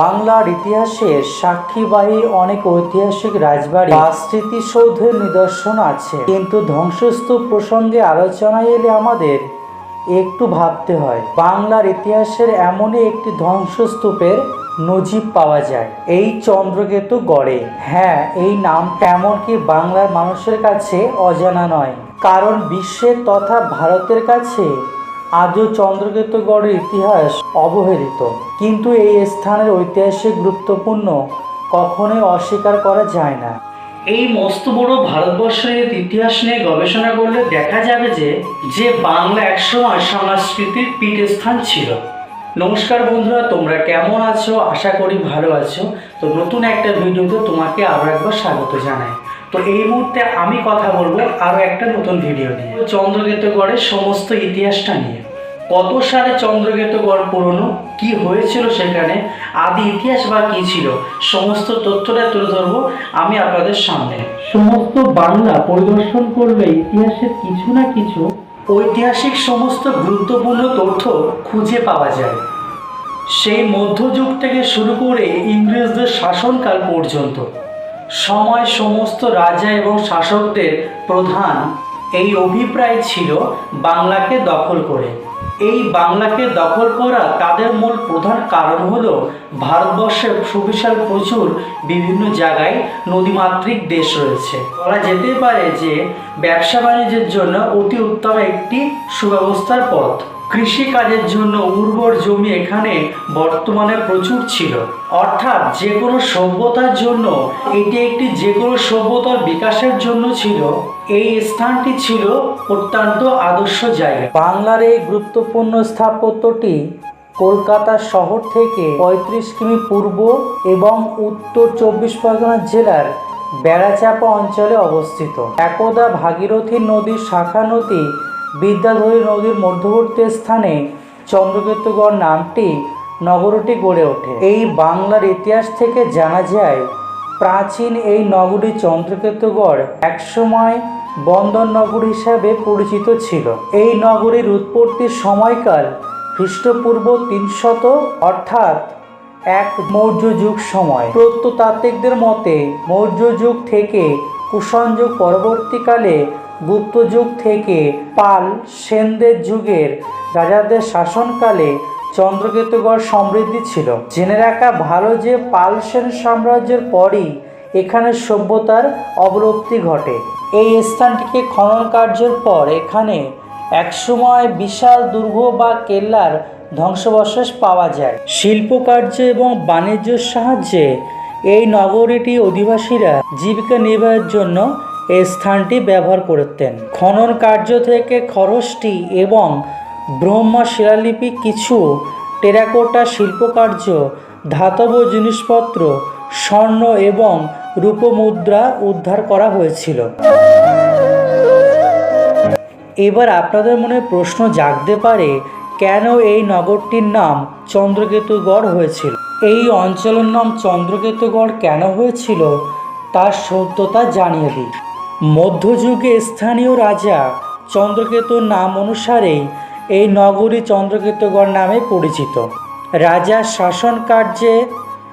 বাংলার ইতিহাসের সাক্ষীবাহী অনেক ঐতিহাসিক রাজবাড়ি বা স্মৃতিসৌধের নিদর্শন আছে। কিন্তু ধ্বংসস্তূপ প্রসঙ্গে আলোচনায় এলে আমাদের একটু ভাবতে হয়, বাংলার ইতিহাসের এমনই একটি ধ্বংসস্তূপের নজিব পাওয়া যায়। এই চন্দ্রকেতু গড়ে। হ্যাঁ এই নাম এমনকি বাংলার মানুষের কাছে অজানা নয়। কারণ বিশ্বের তথা ভারতের কাছে আজও চন্দ্রকেতু গড়ের ইতিহাস অবহেলিত। কিন্তু এই স্থানের ঐতিহাসিক গুরুত্বপূর্ণ কখনোই অস্বীকার করা যায় না। এই মস্ত বড় ভারতবর্ষের ইতিহাস নিয়ে গবেষণা করলে দেখা যাবে যে যে বাংলা একসময় সংস্কৃতির পীঠস্থান ছিল। নমস্কার বন্ধুরা, তোমরা কেমন আছো? আশা করি ভালো আছো। তো নতুন একটা ভিডিওতে তোমাকে আরও একবার স্বাগত জানাই। তো এই মুহূর্তে আমি কথা বলব আরও একটা নতুন ভিডিও নিয়ে। চন্দ্রকেতুগড়ের সমস্ত ইতিহাসটা নিয়ে। কত সালে চন্দ্রকেতুগড় পুরনো? কি হয়েছিল সেখানে? আদি ইতিহাস বা কি ছিল? সমস্ত তথ্যটা তুলে ধরবো আমি আপনাদের সামনে। সমস্ত বাংলা পরিদর্শন করলে ইতিহাসের কিছু না কিছু ঐতিহাসিক সমস্ত গুরুত্বপূর্ণ তথ্য খুঁজে পাওয়া যায়। সেই মধ্যযুগ থেকে শুরু করে ইংরেজদের শাসনকাল পর্যন্ত। সময় সমস্ত রাজা এবং শাসকদের প্রধান। এই অভিপ্রায় ছিল বাংলাকে দখল করে। এই বাংলাকে দখল করা তাদের মূল প্রধান কারণ হলো ভারতবর্ষে সুবিশাল প্রচুর বিভিন্ন জায়গায় নদীমাতৃক দেশ রয়েছে। বলা যেতে পারে যে ব্যবসা বাণিজ্যের জন্য অতি উত্তম একটি সুব্যবস্থার পথ। কৃষি কাজের জন্য উর্বর জমি এখানে বর্তমানে প্রচুর ছিল। অর্থাৎ যে কোনো সভ্যতার জন্য, এটি একটি যে কোনো সভ্যতার বিকাশের জন্য ছিল। এই স্থানটি ছিল অত্যন্ত আদর্শ জায়গা। বাংলার এই গুরুত্বপূর্ণ স্থাপত্যটি কলকাতা শহর থেকে পঁয়ত্রিশ কিমি পূর্ব এবং উত্তর চব্বিশ পরগনা জেলার বেড়াচাপা অঞ্চলে অবস্থিত। একদা ভাগীরথী নদীর শাখা নদী বিদ্যাধরী নদীর মধ্যবর্তী স্থানে চন্দ্রকেতুগড় নামটি নগরটি গড়ে ওঠে। এই বাংলার ইতিহাস থেকে জানা যায়, প্রাচীন এই নগরী চন্দ্রকেতুগড় একসময় বন্দর নগর হিসাবে পরিচিত ছিল। এই নগরীর উৎপত্তির সময়কাল খ্রিস্টপূর্ব তিনশত, অর্থাৎ এক মৌর্য যুগ সময়। প্রত্নতাত্ত্বিকদের মতে মৌর্য যুগ থেকে কুষাণ যুগ পরবর্তীকালে গুপ্ত যুগ থেকে পাল সেনদের যুগের রাজাদের শাসনকালে চন্দ্রকেতুগড় সমৃদ্ধি ছিল। জেনে রাখা ভালো যে পাল সেন সাম্রাজ্যের পরই এখানে সভ্যতার অবলুপ্তি ঘটে। এই স্থানটিকে খনন কার্যের পর এখানে একসময় বিশাল দুর্গ বা কেল্লার ধ্বংসাবশেষ পাওয়া যায়। শিল্পকার্য এবং বাণিজ্যের সাহায্যে এই নগরীটি অধিবাসীরা জীবিকা নির্বাহের জন্য এই স্থানটি ব্যবহার করতেন। খনন কার্য থেকে খরচটি এবং ব্রহ্মা শিলালিপি কিছু টেরাকোটা শিল্পকার্য, ধাতব জিনিসপত্র, স্বর্ণ এবং রূপমুদ্রা উদ্ধার করা হয়েছিল। এবার আপনাদের মনে প্রশ্ন জাগতে পারে, কেন এই নগরটির নাম চন্দ্রকেতুগড় হয়েছিল? এই অঞ্চলের নাম চন্দ্রকেতুগড় কেন হয়েছিল, তার সত্যতা জানিয়ে দিই মধ্যযুগে স্থানীয় রাজা চন্দ্রকেতুর নাম অনুসারেই এই নগরী চন্দ্রকেতুগড় নামে পরিচিত। রাজা শাসন কার্যে,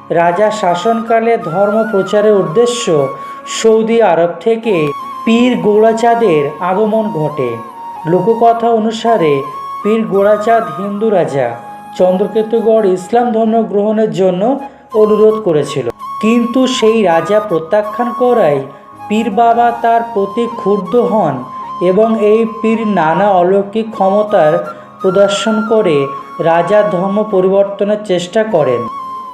রাজা শাসনকালে ধর্ম প্রচারের উদ্দেশ্য সৌদি আরব থেকে পীর গোড়াচাঁদের আগমন ঘটে। লোককথা অনুসারে পীর গোড়াচাঁদ হিন্দু রাজা চন্দ্রকেতুগড় ইসলাম ধর্ম গ্রহণের জন্য অনুরোধ করেছিল। কিন্তু সেই রাজা প্রত্যাখ্যান করায় পীর বাবা তার প্রতি ক্ষুব্ধ হন এবং এই পীর নানা অলৌকিক ক্ষমতার প্রদর্শন করে রাজার ধর্ম পরিবর্তনের চেষ্টা করেন।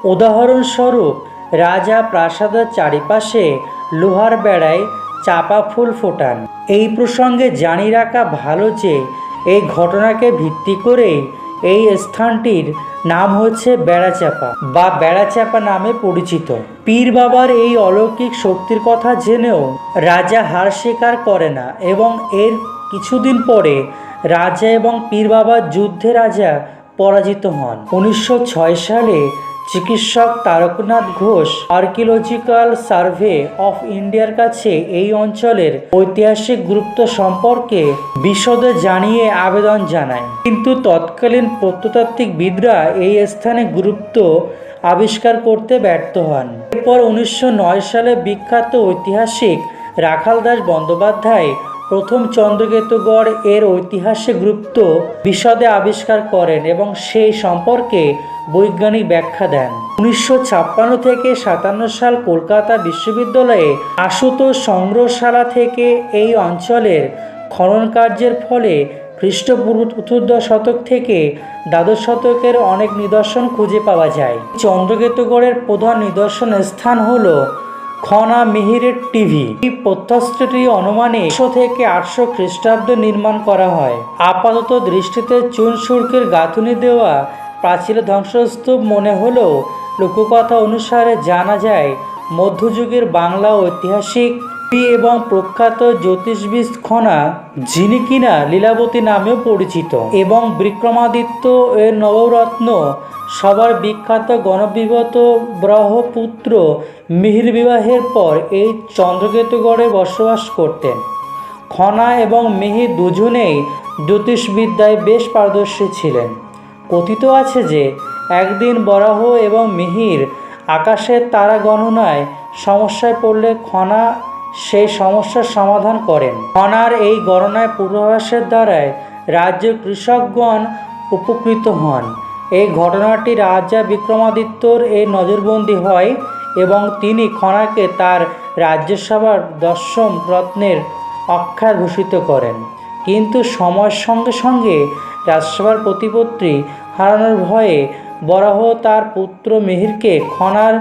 উদাহরণস্বরূপ, রাজা প্রাসাদের চারিপাশে লোহার বেড়ায় চাপা ফুল ফোটান। এই প্রসঙ্গে জানি রাখা ভালো যে, এই ঘটনাকে ভিত্তি করেই এই স্থানটির নাম হচ্ছে বেড়াচাপা বা বেড়াচাপা নামে পরিচিত। পীর বাবার এই অলৌকিক শক্তির কথা জেনেও রাজা হার স্বীকার করে না এবং এর কিছুদিন পরে রাজা এবং পীর বাবার যুদ্ধে রাজা পরাজিত হন। উনিশশো ছয় সালে চিকিৎসক Taraknath Ghosh archaeological survey of ইন্ডিয়ার কাছে এই অঞ্চলের ঐতিহাসিক গুরুত্ব সম্পর্কে বিশদে জানিয়ে আবেদন জানায়। কিন্তু তৎকালীন প্রত্নতাত্ত্বিকবিদরা এই স্থানে গুরুত্ব আবিষ্কার করতে ব্যর্থ হন। এরপর উনিশশো নয় সালে বিখ্যাত ঐতিহাসিক রাখাল দাস বন্দ্যোপাধ্যায় প্রথম চন্দ্রকেতুগড় এর ঐতিহাসিক গুরুত্ব বিশদে আবিষ্কার করেন এবং সেই সম্পর্কে বৈজ্ঞানিক ব্যাখ্যা দেন। উনিশশো ছাপ্পান্ন থেকে সাতান্ন সাল কলকাতা বিশ্ববিদ্যালয়ে আশুতোষ সংগ্রহশালা থেকে এই অঞ্চলের খনন কার্যের ফলে খ্রিস্টপূর্ব চতুর্দশ শতক থেকে দ্বাদশ শতকের অনেক নিদর্শন খুঁজে পাওয়া যায়। চন্দ্রকেতুগড়ের প্রধান নিদর্শন স্থান হলো খনা মিহিরের টিভি। এই প্রত্যাস্ত্রটি অনুমানে একশো থেকে আটশো খ্রিস্টাব্দে নির্মাণ করা হয়। আপাতত দৃষ্টিতে চুন সুরকের গাঁথুনি দেওয়া প্রাচীর ধ্বংসস্তূপ মনে হলেও লোককথা অনুসারে জানা যায়, মধ্যযুগের বাংলা ঐতিহাসিক কবি এবং প্রখ্যাত জ্যোতিষবিদ খনা, যিনি কিনা লীলাবতী নামেও পরিচিত এবং বিক্রমাদিত্য এর নবরত্ন সবার বিখ্যাত গণবিগত ব্রহ্মপুত্র মিহির বিবাহের পর এই চন্দ্রকেতুগড়ে বসবাস করতেন। খনা এবং মিহির দুজনেই জ্যোতিষবিদ্যায় বেশ পারদর্শী ছিলেন। কথিত আছে যে, একদিন বরাহ এবং মিহির আকাশের তারা গণনায় সমস্যায় পড়লে খনা সেই সমস্যার সমাধান করেন। খনার এই গণনায় পূর্বাভাসের দ্বারায় রাজ্যের কৃষকগণ উপকৃত হন। এই ঘটনাটি রাজা বিক্রমাদিত্যর এই নজরবন্দি হয় এবং তিনি খনাকে তার রাজ্যসভার দশম রত্নের অক্ষার ভূষিত করেন। কিন্তু সময়ের সঙ্গে সঙ্গে রাজসভার প্রতিপত্তি হারানোর ভয়ে বরাহ তার পুত্র মিহিরকে খনার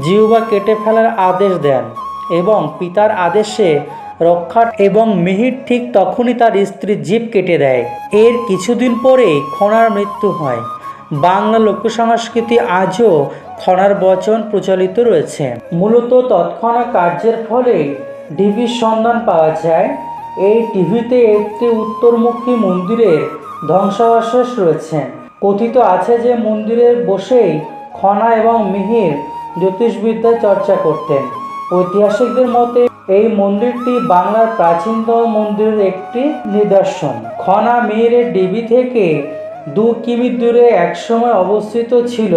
জিউবা কেটে ফেলার আদেশ দেন এবং পিতার আদেশে রক্ষা এবং মিহির ঠিক তখনই তার স্ত্রীর জীব কেটে দেয়। এর কিছুদিন পরেই খনার মৃত্যু হয়। বাংলা লোকসংস্কৃতি আজও খনার বচন প্রচলিত রয়েছে। মূলত তৎক্ষণাৎ কার্যের ফলে ডিবির সন্ধান পাওয়া যায়। এই টিভিতে একটি উত্তরমুখী মন্দিরের ধ্বংসাবশেষ রয়েছে। কথিত আছে যে মন্দিরের বসেই খনা এবং মিহির জ্যোতিষবিদ্যা চর্চা করতেন। ঐতিহাসিকদের মতে, এই মন্দিরটি বাংলার প্রাচীনতম মন্দিরের একটি নিদর্শন। খনা, মিহিরের ডিবি থেকে দু কিমি দূরে একসময় অবস্থিত ছিল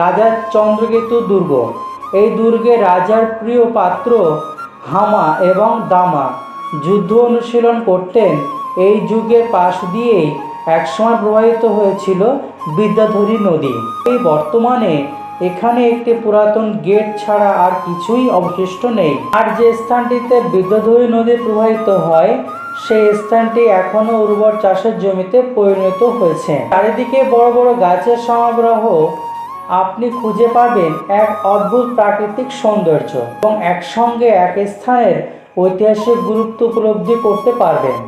রাজার চন্দ্রকেতু দুর্গ। এই দুর্গে রাজার প্রিয় পাত্র হামা এবং দামা যুদ্ধ অনুশীলন করতেন। এই যুগের পাশ দিয়েই একসময় প্রবাহিত হয়েছিল বিদ্যাধরী নদী। এই বর্তমানে এখানে একটি পুরাতন গেট ছাড়া আর কিছুই অবশিষ্ট নেই। আর যে স্থানটিতে বিদ্যাধরী নদী প্রবাহিত হয় সেই স্থানটি এখনও উর্বর চাষের জমিতে পরিণত হয়েছে। চারিদিকে বড় বড় গাছের সমাগ্রহ আপনি খুঁজে পাবেন এক অদ্ভুত প্রাকৃতিক সৌন্দর্য এবং একসঙ্গে এক স্থানের ঐতিহাসিক গুরুত্ব উপলব্ধি করতে পারবেন।